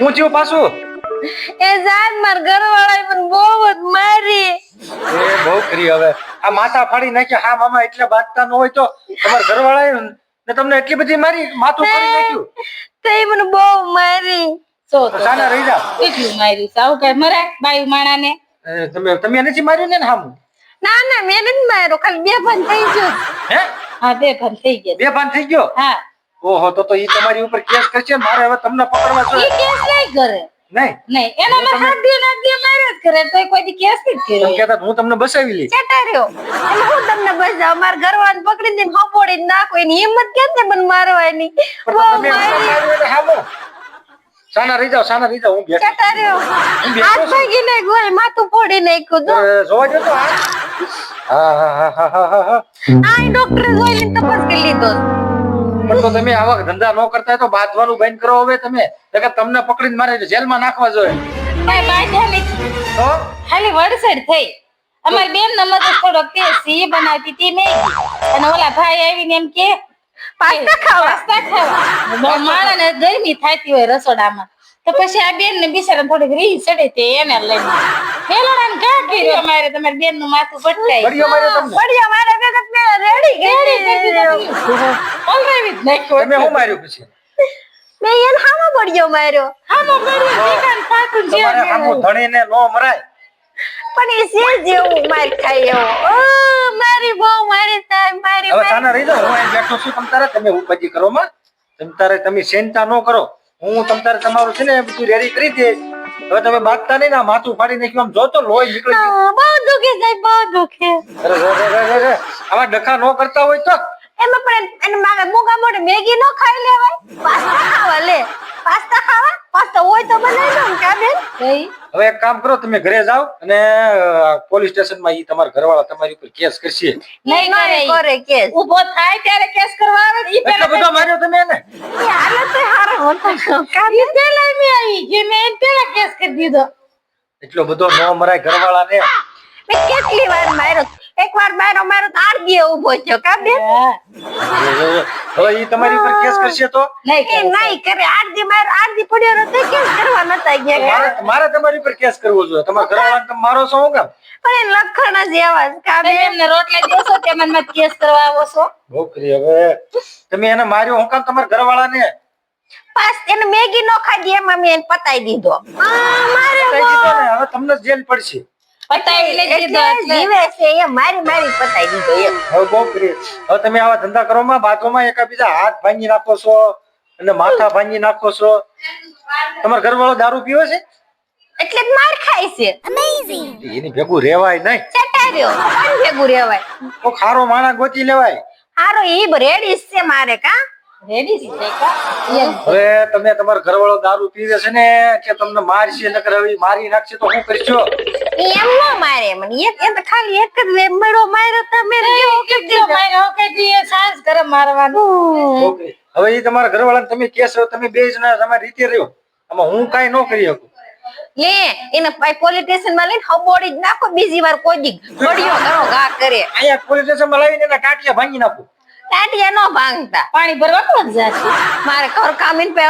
હું થયું પાછું? એ જાન માર ઘરવાળાએ પણ બહુ જ મારી. એ બહુ કરી હવે. આ માથા ફાડી નાખ્યા. હા મામા એટલે બાતતા ન હોય તો તમાર ઘરવાળાએ ને તમને એટલી બધી મારી માથું ફાડી નાખ્યું? તે મને બહુ મારી. સો તો સાના રહી જા. કેટલું મારી સાવ કે મરે બાઈ માણા ને તમે તમે નથી માર્યું ને હામું? ના ના મેં નથી માર્યો. ખાલી બે ભાન થઈ ગયો. હે? હા બે ભાન થઈ ગયા. બે ભાન થઈ ગયો? હા. ઓહો તો તો ઈ તમારી ઉપર કેસ કરશે મારે હવે તમને પકડવા જોઈએ. કેસ નહીં કરે. નહીં. નહીં એના માં હાથ દે નાખ દે માર્યો જ કરે. તો કોઈ દી કેસ નહીં કર્યો. કહેતા હું તમને બસાવી લઈ ચટા રહ્યો. એમાં હું તમને બચાવ મારા ઘરવાળાને પકડી દઈને હપોડી નાખો. એની હિંમત કેમ છે મને મારવાની? પણ બહુ તો તમે મારી માર્યું એટલે હામું. સાના રહી જાઓ સાના રહી જાઓ હું બેઠો ચટા રહ્યો. હાથ ભાગી નાખ્યો હોય માથું ફોડી નાખ્યું તો. જોવા જો તો હા હા હા હા હા હા. હા ડોક્ટરે જોઈ લઈને તપાસ કરી લીધો. પણ તો તમે આવા ધંધા ન કરતા હોય તો બાંધવાનું બંધ કરો હવે તમે. કે તમને પકડીને મારે જેલમાં નાખવા જોઈએ. કઈ તો? વડસડ થઈ. અમારી બેન નમત થોડો કે સી બનાવતી હતી મેગી. અને ઓલા ભાઈ આવીને એમ કે પાસ્તા ખાવા. પાસ્તા ખાવા. માણસને ગરમી થાતી હોય રસોડામાં. તો પછી આ બેન ને બિચારા થોડીક રીહ ચડે તે એને લઈને. પેલા કા કર્યું અમારે તમારી બેનનું માથું પટકાય. ઘડીઓ માર્યો તમને? પડ્યા મારા ભેગા મેં રેડી કરી ઓલરેડી જ નાખ્યો તમે શું માર્યું પછી? મેં એને હામો પડ્યો માર્યો. આમાં પડ્યો દીકાને પાકું જે તમારે સામું ધણીને નો મરાય. પણ એ છે જેવું માર ખાય એવો. ઓ મારી બહુ મારી થાય મારી હવે મારી. સાના રહી જાઓ હું અહીં બેઠો છું તમ તારે તમે ઉપાજી કરો માં. તમ તારે તમે ચિંતા ન કરો. હું તમ તારે તમારું છે ને બધું રેડી કરી દે હવે તમે બાગતા નહીં ને માથું ફાડી નાખ્યું આમ જો તો લોહી નીકળી ગયું. બહુ દુખે સાહેબ બહુ દુખે. અરે. આવા ડખા ન કરતા હોય તો એમાં પણ એને મારે મોગા મોઢે મેગી નો ખાઈ લેવાય પાસ્તા ખાવા લે પાસ્તા ખાવા પાસ્તા હોય તો બનાવી દો કા બેન? હવે એક કામ કરો તમે ઘરે જાઓ અને પોલીસ સ્ટેશનમાં ઈ તમારા ઘરવાળા તમારી ઉપર કેસ કરશે. નહીં કરે કરે કેસ. ઊભો થાય ત્યારે કેસ કરવા આવે ઈ પેલા બધો માર્યો તમે એને. એ હાલત તો હારો હતો. કા ઈ પેલા મે આવી જે મે એને પેલા કેસ કરી દીધો. એટલો બધો ન મરાય ઘરવાળા ને મેં કેટલી વાર માર્યો. એક વાર માર્યો માર્યો તો આરબીએ ઊભો થયો કા બેન? હવે ઈ તમારી ઉપર કેસ કરશે તો? નહીં નહીં કરે. આરજી મારો આરજી પડ્યો રહ્યો તો કેસ કરવા નતા ગયા મારે મારે તમારી ઉપર કેસ કરવો જોઈએ. તમારા ઘરવાળા તમે મારો છો કામ? પણ એ લખણ જ એવા કા બેન? એમને રોટલા દોસો તે મને મત કેસ કરવા આવો છો? ભોકરી હવે તમે એને માર્યો હું કામ? તમારા ઘરવાળા ને પાસ એને મેગી નો ખાધી એમાં મેં એને પતાઈ દીધો. આ મારે હવે તમને જેલ પડશે. મારી મારી પતાઈ દીધો એમ. હવે બહુ હવે તમે આવા ધંધા કરવામાં માં બાજુમાં એકાબીજા હાથ ભાંગી નાખો છો અને માથા ભાંગી નાખો છો. તમારો ઘરવાળો દારૂ પીવે છે? એટલે જ માર ખાય છે. એની ભેગું રેવાય નહીં. ચટાર્યો. કોણ ભેગું રેવાય? તો ખારો માણા ગોતી લેવાય. હારો ઈ રેડી છે મારે કા? રેડી છે કા? હવે તમે તમારો ઘરવાળો દારૂ પીવે છે ને કે તમને મારશે નકર હવે મારી નાખશે તો શું કરશો? એમ નો મારે મને એક એ તો ખાલી એક જ મેળો માર્યો તમે કેવો કેટલો માર્યો? કે દી સાસ ઘરે મારવાનું. હવે એ તમારા ઘરવાળાને તમે કહેશો તમે બે જણા તમારી રીતે રહ્યો. આમાં હું કાઈ ન કરી શકું. લે એને પોલીસ સ્ટેશનમાં લઈને હબોડી જ નાખો બીજી વાર કોઈ દી ગળ્યો ઘણો ઘા કરે. અહીંયા પોલીસ સ્ટેશનમાં લાવીને એના કાટિયા ભાંગી નાખું. ટાટિયા નો ભાંગતા પાણી ભરવા કોણ જાશે મારે ઘર કામ એને પે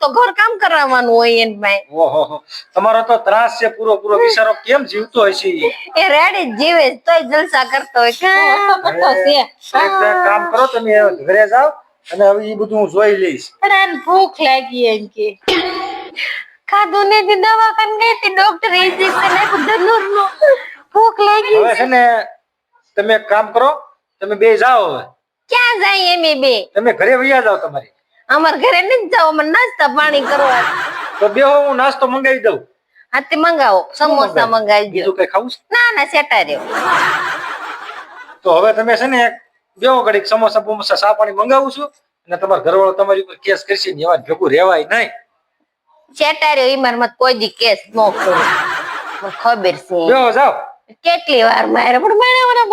તો ઘર કામ કરવાનું હોય એને ભાઈ ઓહો તમારો તો ત્રાસ છે પૂરો પૂરો બિચારો કેમ જીવતો હશે એ રેડી જીવે તોય જલસા કરતો હોય. કરતો છે. એક કામ કરો તમે ઘરે જાઓ અને હવે એ બધું હું જોઈ લઈશ. પણ આને ભૂખ લાગી એમ કે. ખાધું ને દવાખાને ગઈ ડોક્ટર ઇન્જેક્શન આપ્યું ધનુર ભૂખ લાગી હવે છે. ને તમે કામ કરો તમે બે જાઓ હવે. ક્યાં જાય એમે બે? તમે ઘરે વૈયા જાવ તમારી. અમાર ઘરે નથી જાવ અમે નાસ્તા પાણી કરવા. તો બે હું નાસ્તો મંગાવી દઉં. હાથે મંગાવો. સમોસા મંગાવી બીજું કઈ ખાવું છે? ના ના સેટા રહ્યો. તો હવે તમે છે ને બેવો ઘડીક સમોસા બમોસા સા પાણી મંગાવું છું અને તમારા ઘરવાળો તમારી ઉપર કેસ કરશે ને એવા ભેગું રહેવાય નહીં. સેટા રહ્યો ઈમાર મત કોઈ દી કેસ નો કરું. ખબર છે. બેહો જાઓ. કેટલી વાર મારે પણ મને